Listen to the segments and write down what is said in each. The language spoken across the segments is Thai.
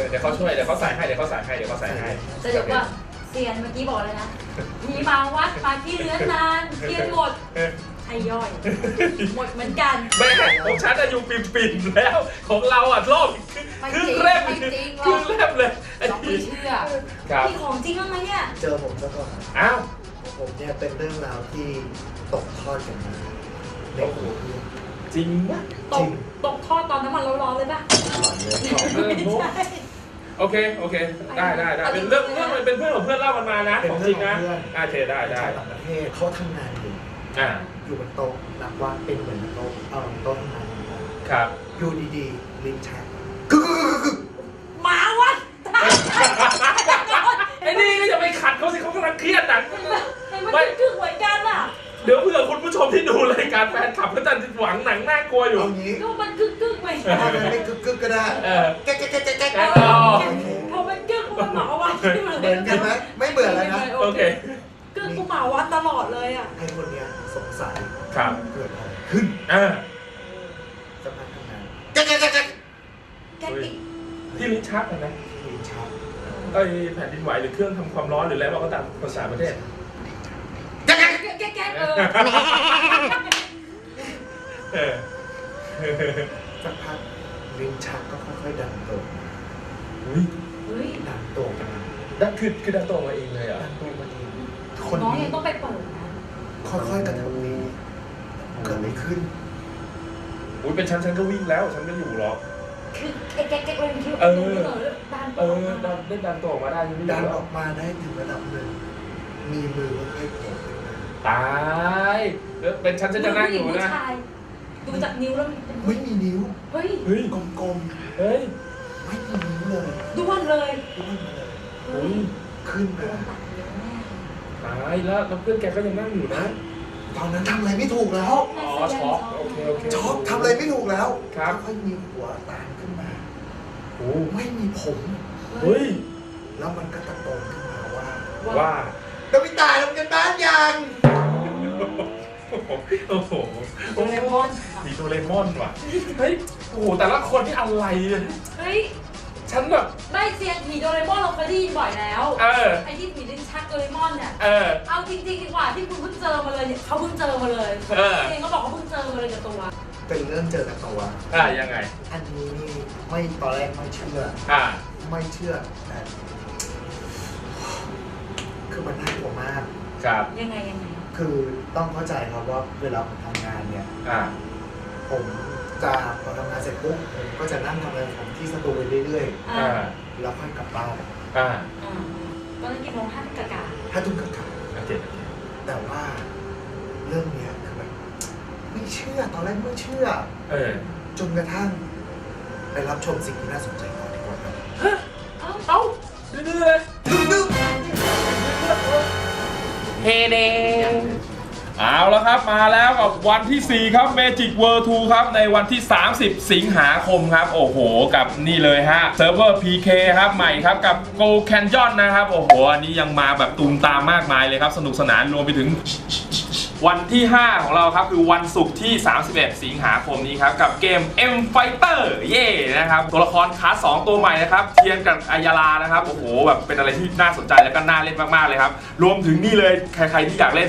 อเดี๋ยวเขาช่วยเดี๋ยวเขาใส่ให้เดี๋ยวเขาใส่ให้เดี๋ยวเขาใส่ให้แต่เดี๋ยวว่าเซียนเมื่อกี้บอกเลยนะ มีมาวัดมาที่เลื้อนนานเทียนหมดใช่ย่อย หมดเหมือนกันแม่ของฉันอะอยู่ปิ่มๆแล้ว ของเราอะรอบไม่ครึ่จริงงเล่มไม่จริงหรครึ่องกเล่มเลยไอ้เราไม่ทีเชื่อครับมีของจริงบ้างไหมเนี่ย เจอผมซะก่อนอ้าวผมเนี่ยเป็นเรื่องราวที่ตกทอดกันมาในครัวเรือนจริงปะตกตกทอดตอนน้ำมันร้อนๆเลยป่ะอร่อยเลยชอบเออโน้ใช่ โอเค โอเค ได้ได้ได้เป็นเรื่องเรื่องมันเป็นเพื่อนของเพื่อนเล่ามันมานะเป็นของจเรื่ริองงของนะเพื่อนอ่าโอเคได้ได้ชาวต่างประเทศเขาทำงานอยู่อ่าอยู่บนโต๊ะนับว่าเป็นเหมือนโต๊ะเอ่อโต๊ะทำงานของเราครับ อยู่ดีๆลิ้นชักกึกกึกกึกกึกหมาวัดไอ้นี่ก็อย่าไปขัดเขาสิเขากำลังเครียดหนังเห็นมันกึกๆเหมื ชมที่ดูรายการแฟนคลับก็จะหวังหนังน่ากลัวอยู่ เอางี้ก็มันกึกๆเหมือนกัถ้านมันไม่กึกกึกก็ได้เออ แก๊กแก๊กแก๊กแก๊กแก๊กเอเอออพอมันกึกมันหมาวัดที่มันเหมือนกันไหมไม่เบื่อแล้วนะโอเค กึกกูหมาวัดตลอดเลยอะให้คนเนี้ยสงสัยครับ เกิดอะไรขึ้นอ่าสักพักทำงานแก๊กแก๊กแก๊กแก๊กแกติกที่ลิ้นชักนะนะลิ้นชักไอ้แผ่นดินไหวหรือเครื่องทำความร้อนหรืออะไรเราก็ตามภาษาประเทศ แก๊กแก๊ก แกแกแก เออ เออสักพักลิ้นชักก็ค่อยๆดันตัวอุ้ยเฮ้ยดันตัวมาดันคือคือดันโตมาเองเลยเหรอะดันตัวมาเองคนน้องนี้ยังต้องไปเปิดนะค่อยๆกระทำนี้เกิดอะไรขึ้น อุ้ยเป็นฉันฉันก็วิ่งแล้ว ฉันไม่อยู่หรอก คือแกแกแกเลยคิดว่าเออดันเออดันได้ดันโตออกมาได้ฉันไม่อดัยู่นแล้อวอกมาได้ถึงระดับหนึ่ง มีมือค่อยๆโผล่ขึ้นมา ตายแล้วเป็นฉันฉันจะนั่งอยู่ผู้นะชายดูจากนิ้วแล้วมันเป็นไม่มีนิ้วเฮ้ยเฮ้ยกลมเฮ้ยๆไม่มีนิ้วเลยด้วนเลยขึ้นมาเลยเฮ้อุ้ยยขึ้นโดมานตัดเยอะแน่ตายแล้วแล้วเพื่อนแกก็ยังนั่งอยู่นะตอนนั้นทำอะไรไม่ถูกแล้วอ๋อช็อกโอเคโอเค ช็อกทำอะไรไม่ถูกแล้วครับ ค่อยๆมีหัวตามขึ้นมา โอ้ไม่มีผม เฮ้ยแล้วมันก็ตะโกนขึ้นมาว่าว่าดาวิตาทำกันบ้านยัง โอ้โหโดเรมอน มีโดเรมอนว่ะ เฮ้ย โอ้โห แต่ละคนที่อะไรเนี่ยเฮ้ย ฉันแบบ ได้เซียนผีโดเรมอนเราเคยได้ยินบ่อยแล้ว เออ ไอ้ที่ผีลิ้นชักโดเรมอนเนี่ย เออ เอาจริงๆดีกว่าที่คุณเพิ่งเจอมาเลยเนี่ยเขาเพิ่งเจอมาเลยเออ เองก็บอกเขาเพิ่งเจอมาเลยกับตัวเป็นเรื่องเจอกับตัวอ่ายังไง อันนี้นี่ไม่ตอนแรกไม่เชื่อ อ่า ไม่เชื่อแต่คือมันน่ากลัวมาก ครับ ยังไงยังไง คือต้องเข้าใจครับว่าเวลาผมทำงานเนี่ย อ่า ผมจะพอทำงานเสร็จปุ๊บผมก็จะนั่งทำงานของที่สตูไปเรื่อยอ่า อ่า ๆ แล้วค่อยกลับบ้านอ่าอ่าตอนนั้นกี่โมงห้ากะกะถ้าทุ่มกลับโอเคโอเคแต่ว่าเรื่องเนี้ยคือแบบไม่เชื่อตอนแรกไม่เชื่อ เออ จนกระทั่งไปรับชมสิ่งที่น่าสนใจก่อนดีกว่าครับ เอ้าเอ้าดื้อๆเลย เฮเดเอาแล้วครับมาแล้วกับวันที่ 4 ครับ Magic World 2 ครับ ในวันที่ 30 สิงหาคมครับ โอ้โห กับนี่เลยฮะเซิร์ฟเวอร์ PK ครับใหม่ครับ กับ Go Canyon นะครับ โอ้โห อันนี้ยังมาแบบตูมตามมากมายเลยครับ สนุกสนานรวมไปถึง วันที่ 5 ของเราครับคือวันศุกร์ที่ 31 สิงหาคมนี้ครับ กับเกม M Fighter เย่นะครับ ตัวละครคลาส2ตัวใหม่นะครับ เทียนกับอายาลานะครับ โอ้โห แบบเป็นอะไรที่น่าสนใจแล้วก็น่าเล่นมาก ๆ เลยครับ รวมถึงนี่เลยใคร ๆ ที่อยากเล่น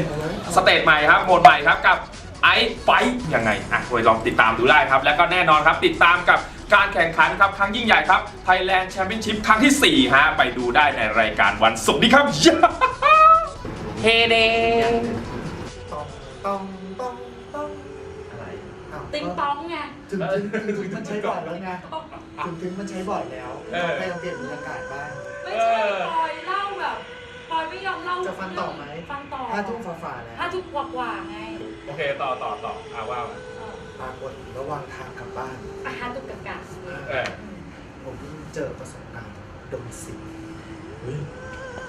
สเตจใหม่ครับโหมดใหม่ครับกับไอไฟยังไงอะไปลองติดตามดูได้ครับ แล้วก็แน่นอนครับติดตามกับการแข่งขันครับครั้งยิ่งใหญ่ครับ Thailand Championship ครั้งที่ 4 ฮะ ไปดูได้ในรายการวันศุกร์นี้ครับเฮเด ต้องต้องต้องต้องอะไรอ้าวติงตองไง ถึงถึงถึงถึงมันใช้บ่อยแล้วไงถึงถึงมันใช้บ่อยแล้วเออให้เราเปลี่ยนบรรยากาศบ้าง ไม่ใช่ปอยเล่าแบบปอยไม่ยอมเล่าจะฟังต่อไหม ฟังต่อห้าทุ่มฝ่าๆแล้วห้าทุ่มกว่าๆไงโอเคต่อต่อต่ออ่าว่ามาเออปรากฏระหว่างทางกลับบ้านอะห้าทุ่มกะกะเออผมเจอประสบการณ์โดนสิงเฮ้ย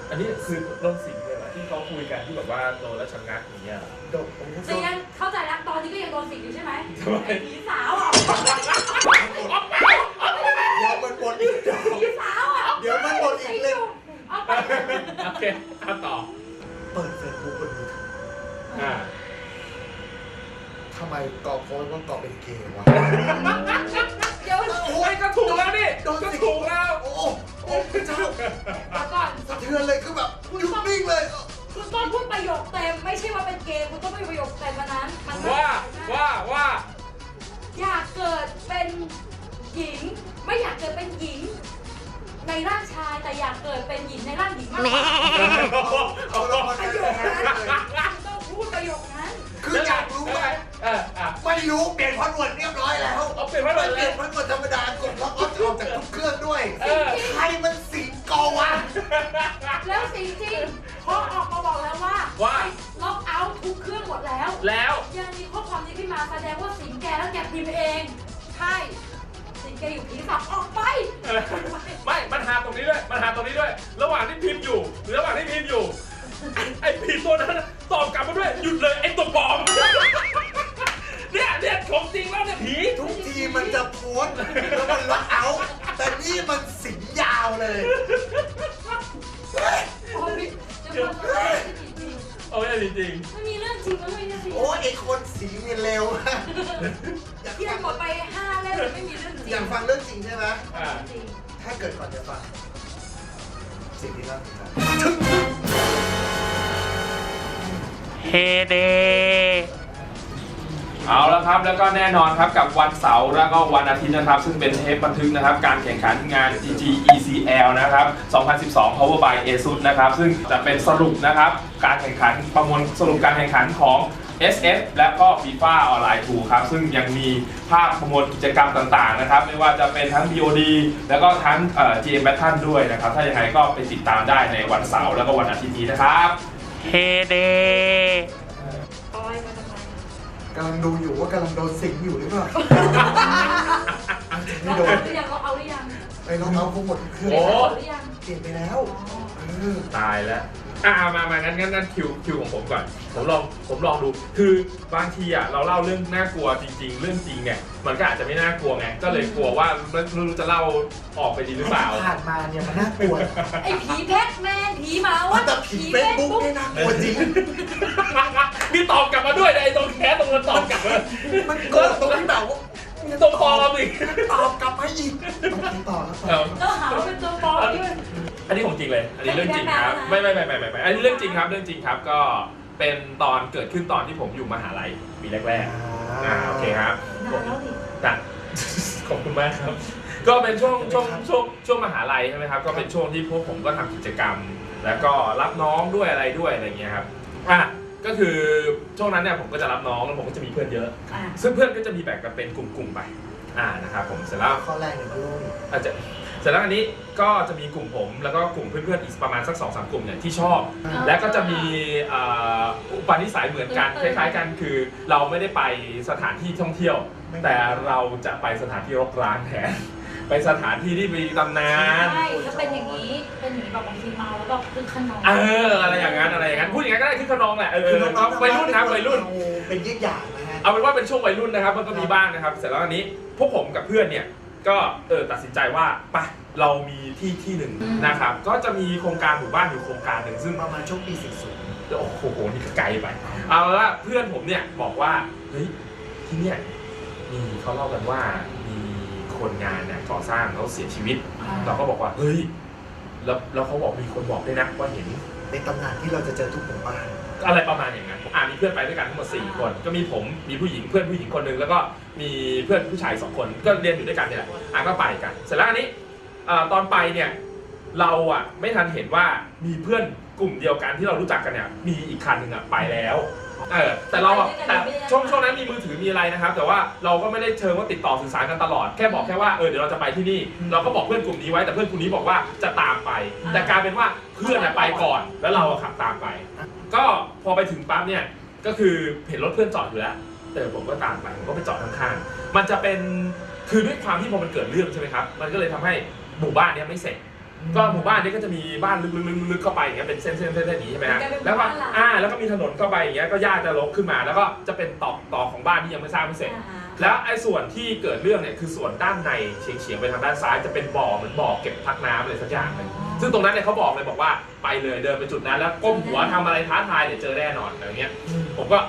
อันนี้คือโดนสิงเลยเหรอ ที่เขาคุยกันที่แบบว่าโดนแล้วชะงักอย่างเงี้ยเหรอโดนผมก็โดเซียนนเข้าใจแล้วตอนนี้ก็ยังโดนสิงอยู่ใช่ไหมทำไมไอ้ผีสาวอะเดี๋ยวมันบดอีกเดี๋ยว ผีสาวอะเดี๋ยวมันบดอีกเลยเอาไปโอเคเอาต่อเปิดเฟซบุ๊กบนมือถืออ่าทำไมกรอบโพสต์ว่ากรอบเป็นเกย์วะ เดี๋ยวโอ้โหโอ้ยก็ถูกแล้วนี่โดนก็สิ ถูกแล้ว โอ้โหโอ้พระเจ้า เดี๋ยวก่อน สะเทือนเลยคือแบบ หยุดนิ่งเลย คุณต้องพูดประโยคเต็มไม่ใช่ว่าเป็นเกย์คุณต้องพูดประโยคเต็มมานั้นมันไม่ว่าว่าว่าอยากเกิดเป็นหญิง ไม่อยากเกิดเป็นหญิง ในร่างชายแต่อยากเกิดเป็นหญิงในร่างหญิงมากกว่าเอาละมันประโยเลคยนั้นคุณต้องพูดประโยคนั้น คืออยากรู้ไงเอออะ ไม่รู้เปลี่ยนพาสเวิร์ดเรียบร้อยแล้วเอาเปลี่ยนพัดลไม่มเปเลลี่ยยนพาสเวิร์ดธรรมดากดล็อกออฟจะออกจากทุกเครื่องด้วยเออ ใครมันสิงกอวะ แล้วจริงๆเขาออกมาบอกแล้วว่าว่า ล็อกเอาท์ทุกเครื่องหมดแล้ว แล้ว ยังมีข้อความนี้ขึ้นมาแสดงว่าสิงแกแล้วแกพิมพ์เอง ใช่ สิงแกอยู่ผีสับออกไปเออไม่มันหาตรงนี้ด้วยมันหาตรงนี้ด้วย ระหว่างที่พิมพ์อยู่หรือระหว่างที่พิมพ์อยู่ไอ้ผีตัวนั้นน่ะตอบกลับมาด้วย หยุดเลยไอ้ตัวปลอม เนี่ยเนี่ยของจริงแล้วเนี่ยผีทุกทีมันจะโพสต์แล้วมันล็อกเอาท์แต่นี่มันสิงยาวเลยเฮ้ยโอ้ ยจะมาสอนจริงโอ้ยจริงๆไม่มีเรื่องจริงมันไม่มีเรื่องจริงโอ้ยไอคนสิงเนี่ยเร็วมากอยากที่ฟัเรางหมดไปห้าเล่มไม่มีเรื่องจริงอยากฟังเรื่องจริงใช่ไหมๆอ่าจริงถ้าเกิดก่อนจะฟังสิ่งที่น่าสนใจเฮเด เอาละครับแล้วก็แน่นอนครับกับวันเสาร์แล้วก็วันอาทิตย์นะครับ ซึ่งเป็นเทปบันทึกนะครับ การแข่งขันงาน GG ECL นะครับ 2012 Power by ASUS นะครับ ซึ่งจะเป็นสรุปนะครับ การแข่งขันประมวลสรุปการแข่งขันของ SF และก็ FIFA ออนไลน์2ครับ ซึ่งยังมีภาพประมวลกิจกรรมต่างๆนะครับ ไม่ว่าจะเป็นทั้ง BOD แล้วก็ทั้ง GM Battle ด้วยนะครับ ถ้าอยังไงก็ไปติดตามได้ในวันเสาร์แล้วก็วันอาทิตย์นี้นะครับ เฮเด กำลังดูอยู่ว่ากำลังโดนสิงอยู่หรือเปล่าเราไม่โดเอานหรือยังเราเอาหรือยังไอ้น้องเอาคงหมดทุกเครื่องโอ้เอาหรือยังเปลี่ยนไปแล้วเออตายแล้ว อ่ามามางั้นงั้นงั้นคิวคิวของผมก่อน ผมลองผมลองดู คือบางทีอะเราเล่าเรื่องน่ากลัวจริง ๆ เรื่องจริงเนี่ยมันก็อาจจะไม่น่ากลัวไงก็เลยกลัวว่าไม่ไม่รู้จะเล่าออกไปดีหรือเปล่า ผ่านมาเนี่ยมันน่ากลัวไอ้ผีแพทแมนผีหมามัวันดแต่ผีเฟซบุ๊กเนี่ยน่ากลัวจริงมีตอบกลับมาด้วยนะไอ้ตรงแคสตรงนั้นตอบกลับมามันโกรธตรงที่แบบว่าตรงปลอมอีกตอบกลับมาอีกต้องต่อแล้วต่อต้องหาว่าเป็นตัวปลอมด้วย อันนี้ของจริงเลย อันนี้เรื่องจริงครับ ไม่ไม่ได้ไม่แปลไม่นะไม่ไม่ไม่อันนี้เรื่องจริงครับ เรื่องจริงครับ ก็เป็นตอนเกิดขึ้นตอนที่ผมอยู่มหาลัยปีแรกๆอ่าโอเคครับนานแล้วดิจ้ะขอบคุณมากครับ ก็เป็นช่วงช่วงช่วงช่วงมหาลัยใช่ไหมครับ ก็เป็นช่วงที่พวกผมก็ทำกิจกรรม แล้วก็รับน้องด้วยอะไรด้วยอะไรเงี้ยครับ อะก็คือช่วงนั้นเนี่ยผมก็จะรับน้องแล้วผมก็จะมีเพื่อนเยอะอะซึ่งเพื่อนก็จะมีแบ่งกันเป็นกลุ่มๆไป อ่านะครับผมเสร็จแล้วข้อแรกเนี่ยมันโล่งอาจจะ เสร็จแล้วอันนี้ก็จะมีกลุ่มผมแล้วก็กลุ่มเพื่อนๆอีกประมาณสักสองสามกลุ่มเนี่ยที่ชอบ และก็จะมีเอ่ออุปนิสัยเหมือนกันคล้ายๆกันคือเราไม่ได้ไปสถานที่ท่องเที่ยว แต่เราจะไปสถานที่รกร้างแทนไปสถานที่ที่มีตำนาน ใช่ถ้าเป็นอย่างนี้ เป็นอย่างนี้แบบบางทีเมาแล้วก็คือขนมเอออะไรอย่างนั้นอะไรอย่างนั้นพูดอย่างนั้นก็ได้คือขนองแหละเออคือเอน้อองๆวัยรุ่นครับวัยรุ่น เป็นยี่อย่างนะฮะเอาเป็นว่าเป็นช่วงวัยรุ่นนะครับมันก็มีบ้างนะครับ เสร็จแล้วอันนี้พวกผมกับเพื่อนเนี่ย ก็เออตัดสินใจว่าไปะเรามีที่ที่หนึ่งนะครับ ก็จะมีโครงการหมู่บ้านอยู่โครงการหนึ่งซึ่งประมาณช่วงปี40โอ้โหนี่ก็ไกลไป เอาละเพื่อนผมเนี่ยบอกว่าเฮ้ยที่เนี่ยมีเขาเล่ากันว่ามีคนงานเนี่ยก่อสร้างเขาเสียชีวิต เราก็บอกว่าเฮ้ยแล้วแล้วเขาบอกมีคนบอกด้วยนะว่าเห็น ในตำนานที่เราจะเจอทุกหมู่บ้าน อะไรประมาณอย่างนั้นอ่ามีเพื่อนไปด้วยกันทั้งหมด4คน ก็มีผมมีผู้หญิงเพื่อนผู้หญิงคนหนึ่งแล้วก็มีเพื่อนผู้ชายสองคนก็เรียนอยู่ด้วยกันเนี่ยแหละอะก็ไปกัน เสร็จแล้วอันนี้อ่าตอนไปเนี่ยเราอะไม่ทันเห็นว่ามีเพื่อนกลุ่มเดียวกันที่เรารู้จักกันเนี่ยมีอีกคันหนึ่งอะไปแล้วเออแต่เราอะแต่ช่วงช่วงนั้นมีมือถือมีอะไรนะครับ แต่ว่าเราก็ไม่ได้เชิงว่าติดต่อสื่อสารกันตลอดแค่บอกแค่ว่าเออเดี๋ยวเราจะไปที่นี่ เราก็บอกเพื่อนกลุ่มนี้ไว้แต่เพื่อนกลุ่มนี้บอกว่าจะตามไป แต่กลายเป็นว่าเพื่อนอะไปก่อนแล้วเราอะขับตามไป ก็ พอไปถึงปั๊บเนี่ยก็คือเห็นรถเพื่อนจอดอยู่แล้วเออผมก็ตามไปผมก็ไปจอดข้างๆมันจะเป็นคือด้วยความที่พอมันเกิดเรื่องใช่ไหมครับ มันก็เลยทำให้หมู่บ้านเนี้ยไม่เสร็จ ก็หมู่บ้านนี้ก็จะมีบ้านลึกๆๆๆเข้าไปอย่างเงี้ยเป็นเส้นๆเส้นๆอย่างนี้ใช่ไหมฮะแล้วก็อ่าแล้วก็มีถนนเข้าไปอย่างเงี้ยก็หญ้าจะรกขึ้นมา แล้วก็จะเป็นตอกตอกของบ้านที่ยังไม่สร้างไม่เสร็จอ่าฮะ แล้วไอ้ส่วนที่เกิดเรื่องเนี่ยคือส่วนด้านในเฉียงเฉียงๆไปทางด้านซ้ายจะเป็นบ่อเหมือนบ่อเก็บพักน้ำอะไรสักอย่างหนึงซึ่งตรงนั้นเนี่ยเขาบอกเลยบอกว่าไปเลยเดินไปจุดนั้น แล้วก้มหัวทำอะไรท้าทายเดี๋ยวเจอแน่นอนอะไรเงี้ยผมก็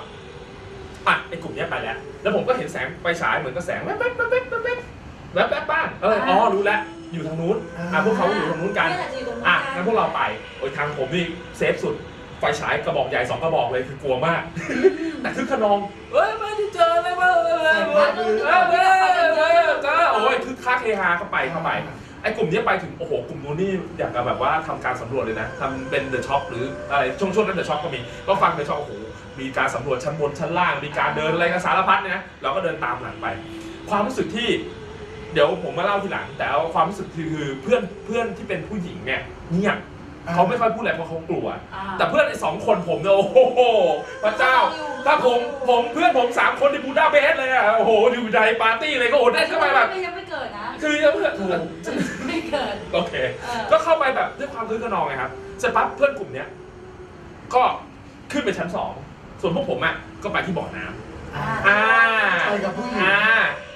อะไอ้กลุ่มเนี้ยไปแล้ว แล้วผมก็เห็นแสงไฟฉายเหมือนกับแสงแว๊บๆแว๊บๆแว๊บๆแป๊บแป๊บบ้านเอออ๋อรู้แล้วอยู่ทางนู้นอะพวกเขาอยู่ทางนู้นกันนี่แหละจะอยู่ตรงนู้นอะกังั้นพวกเราไปโอ้ยทางผมนี่เซฟสุดไฟฉายกระบอกใหญ่สองกระบอกเลยคือกลัวมาก แต่คือขนองเอ้ยไม่ โอ้ยคือคักเฮฮาเข้าไปเข้าไปไอ้กลุ่มนี้ไปถึงโอ้โหกลุ่มนู้นนี่อยากจะแบบว่าทำการสำรวจเลยนะทำเป็นเดอะช็อปหรืออะไรช่วงช่วงนั้นเดอะช็อปก็มีก็ฟังเดอะช็อปโอ้โหมีการสำรวจชั้นบนชั้นล่าง มีการเดินอะไรกันสารพัดเนี่ยนะเราก็เดินตามหลังไป ความรู้สึกที่ เดี๋ยวผมมาเล่าทีหลัง แต่ความรู้สึกคือเพื่อนเพื่อนที่เป็นผู้หญิงเนี่ยเงียบ เขาไม่ค่อยพูดอะไรเพราะเขากลัวอ่าแต่เพื่อนไอ้สองคนผมเนี่ยโอ้โหพระเจ้า ถ้าผมผมเพื่อนผมสามคนในบูดาเบสเลยอะโอ้โหอยู่ในปาร์ตี้เลยก็โอ้โหได้เข้าไปแบบยังไม่เกิดนะคือเพื่อนไม่เกิดโอเคเออก็เข้าไปแบบด้วยความคึกขนองไงครับเสร็จปั๊บเพื่อนกลุ่มเนี้ยก็ขึ้นไปชั้นสองส่วนพวกผมอะก็ไปที่บ่อน้ำอ่าอ่าไปกับผู้หญิง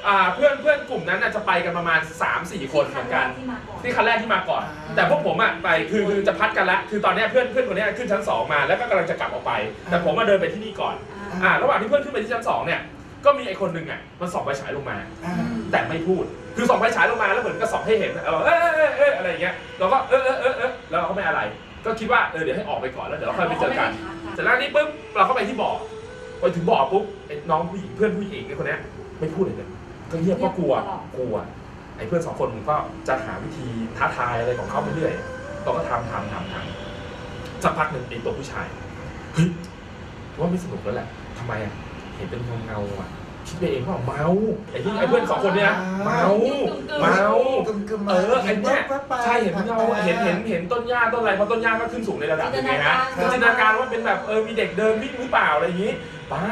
อ่าอ่าเพื่อนเพื่อนกลุ่มนั้นน่ะจะไปกันประมาณ 3-4 คนเหมือนกัน ที่มาก่อนที่คันแรกที่มาก่อนอ่าแต่พวกผมอะไปคือคือจะพัดกันละคือตอนเนี้ยเพื่อนเพื่อนคนเนี้ยขึ้นชั้นสองมาแล้วก็กำลังจะกลับออกไป แต่ผมมาเดินไปที่นี่ก่อนอ่าอ่าระหว่างที่เพื่อนขึ้นไปที่ชั้นสองเนี่ยก็มีไอ้คนหนึ่งอะมันส่องไฟฉายลงมาอ่าแต่ไม่พูดคือส่องไฟฉายลงมาแล้วเหมือนก็ส่องให้เห็นเออเออเออเอออะไรอย่างเงี้ยเราก็เออเออเออเออแล้วเราก็ไม่อะไร ก็คิดว่าเออเดี๋ยวให้ออกไปก่อนแล้วเดี๋ยวเราค่อยไปเจอกันเสร็จแล้วนี่ปุ๊บเราก็ไปที่บ่อไปถึงบ่อปุ๊บไอ้น้องผู้หญิงเพื่อนผู้หญิงไอ้คนเนี้ยไม่พูดเลยเลย ก็เงียบก็กลัวกลัวไอ้เพื่อนสองคนผมก็จะหาวิธีท้าทายอะไรของเขาไปเรื่อยเราก็ทำทำทำทำสักพักหนึ่งไอ้ตัวผู้ชายเฮ้ยว่าไม่สนุกแล้วแหละทำไมอะเห็นเป็นเงาเงาๆอะคิดไปเองว่าเมาไอ้ที่ไอ้เพื่อนสองคนเนี้ยนะเมาเมากึ่มกึ่มเออไอ้เนี่ยแว๊บๆไปใช่เห็นเงาเห็นเห็นเห็นต้นหญ้าต้นอะไรเพราะต้นหญ้าก็ขึ้นสูงในระดับหนึงไงฮะจินตนาการจินตนาการว่าเป็นแบบเออมีเด็กเดินวิ่งหรือเปล่าอะไรอย่างนี้ป้า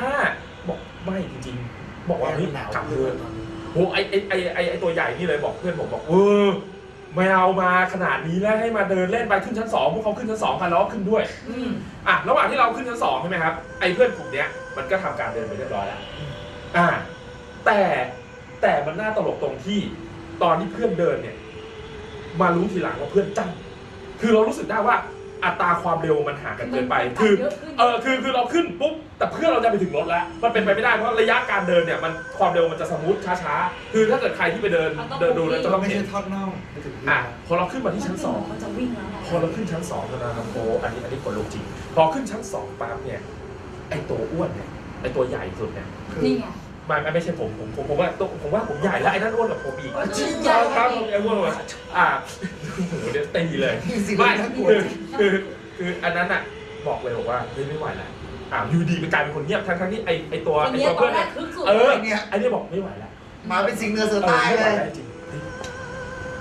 บอกไม่จริงๆ บอกว่าเฮ้ยหนาวกลับเลเลยย โหไอไอไอไอไอตัวใหญ่นี่เลยบอกเพื่อนผมบอกเออไม่เอามาขนาดนี้แล้วให้มาเดินเล่นไปขึ้นชั้นสองพวกเขาขึ้นชั้นสองกันแล้วก็ขึ้นด้วยอืมอะระหว่างที่เราขึ้นชั้นสองใช่ไหมครับไอเพื่อนกลุ่มเนี้ยมันก็ทำการเดินไปเรียบร้อยแล้วอ่า แต่แต่มันน่าตลกตรงที่ ตอนที่เพื่อนเดินเนี่ย มารู้ทีหลังว่าเพื่อนจ้ำคือเรารู้สึกได้ว่า อัตราความเร็วมันห่างกันเกินไป คือเยอะขึ้นเออคือคือเราขึ้นปุ๊บแต่เพื่อนเราจะไปถึงรถแล้ว มันเป็นไปไม่ได้เพราะระยะการเดินเนี่ยมันความเร็วมันจะสมูทช้าๆ คือถ้าเกิดใครที่ไปเดินเดินดูแล้วจะเราต้องไม่เห็ใช่นทอดน่องไปถึงที่อะพอเราขึ้นมาที่ชั้นสอง เขาจะวิ่งแล้วไงพอเราขึ้นชั้นสองแล้วนะครับโอ้อันนี้อันนี้ขนลุกจริง พอขึ้นชั้นสองปั๊บเนี่ย ไอตัวอ้วนเนี่ย ไอตัวใหญ่สุดเนี่ย คือนี่ไง ไม่ไม่ไม่ใช่ผมผมผมผมว่าตัวผมว่าผมใหญ่แล้วไอ้นั่นอ้วนกว่าผมอีกจริงใช่ครับผมไอ้อ้วนกว่าอ่าโอ้โหเดี๋ยวตีเลยนี่สิไม่น่ากลัวคือจริงคือคืออันนั้นอะบอกเลยบอกว่าเฮ้ยไม่ไหวแล้วอ่าอยู่ดีไปกลายเป็นคนเงียบทั้งทั้งที่ไอไอตัวคนไอเนี้ยตัวตอเพื่อนนแรเนี่ยกคึกสุดเออไอ้เนี่ยไอเนี่ยบอกไม่ไหวแล้วมาเป็นสิงเนือเสือเออตายไม่ไหเลวยแล้วจริงเฮ้ย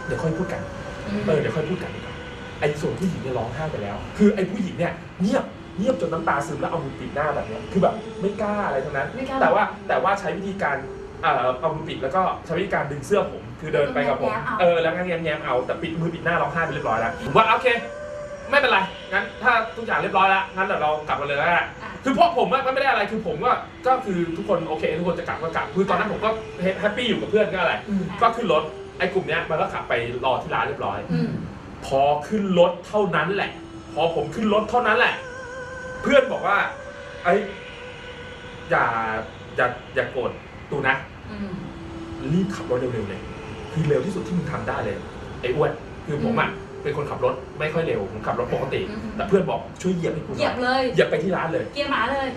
เดี๋ยวค่อยพูดกันเออเดี๋ยวค่อยพูดกันดีกว่าไอ้ส่วนผู้หญิงเนี่ยร้องไห้ไปแล้ว คือไอ้ผู้หญิงเนี่ยเงียบ เงียบจนน้ำตาซึมแล้วเอามือปิดหน้าแบบเนี้ยคือแบบไม่กล้าอะไรทั้งนั้น ไม่กล้า แต่ว่าแต่ว่าใช้วิธีการเอ่อเอามือปิดแล้วก็ใช้วิธีการดึงเสื้อผม คือเดินไปกับผมแง้มๆเอา เออแล้วก็แง้มแง้มๆเอาแต่ปิดมือปิดหน้าร้องไห้ไปเรียบร้อยแล้วผมว่าโอเค ไม่เป็นไรงั้นถ้าทุกอย่างเรียบร้อยแล้วงั้นเดี๋ยวเรากลับกันเลยแล้วกันอะ คือพวกผมอะก็ไม่ได้อะไรคือผมก็ก็คือทุกคนโอเคทุกคนจะกลับก็กลับคือตอนนั้นผมก็แฮปปี้อยู่กับเพื่อนก็อะไร อืม ก็ขึ้นรถไอ้กลุ่มเนี้ยมันก็ขับไปรอที่ร้านเรียบร้อย อืม พอขึ้นรถเท่านั้นแหละ พอผมขึ้นรถเท่านั้นแหละ เพื่อนบอกว่าไอ้ยอย่าอย่าอย่าโกรธตูนะ อืม รีบขับรถเร็วๆเลย คือเร็วที่สุดที่มึงทำได้เลย ไอ้อ้วนคือผมอะเป็นคนขับรถไม่ค่อยเร็วผมขับรถปกติ อืม แต่เพื่อนบอกช่วยเหยียบให้กูหเหยีน่ยอบยเลย เหยียบไปที่ร้านเลยเกียร์หมาเลย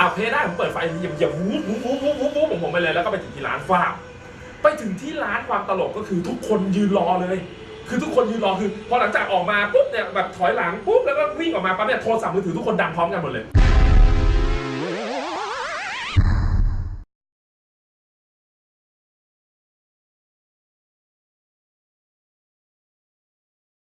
อะเพลได้ผมเปิดไฟเหยียบเหยียบวูบวูบวูบวูบวูบวูบของผมไปเลยแล้วก็ไปถึงที่ร้านฟ้าบไปถึงที่ร้านความตลกก็คือทุกคนยืนรอเลย คือทุกคนยืนรอคือพอหลังจากออกมาปุ๊บเนี่ยแบบถอยหลังปุ๊บแล้วก็วิ่งออกมาปั๊บเนี่ยโทรศัพท์มือถือทุกคนดังพร้อมกันหมดเลย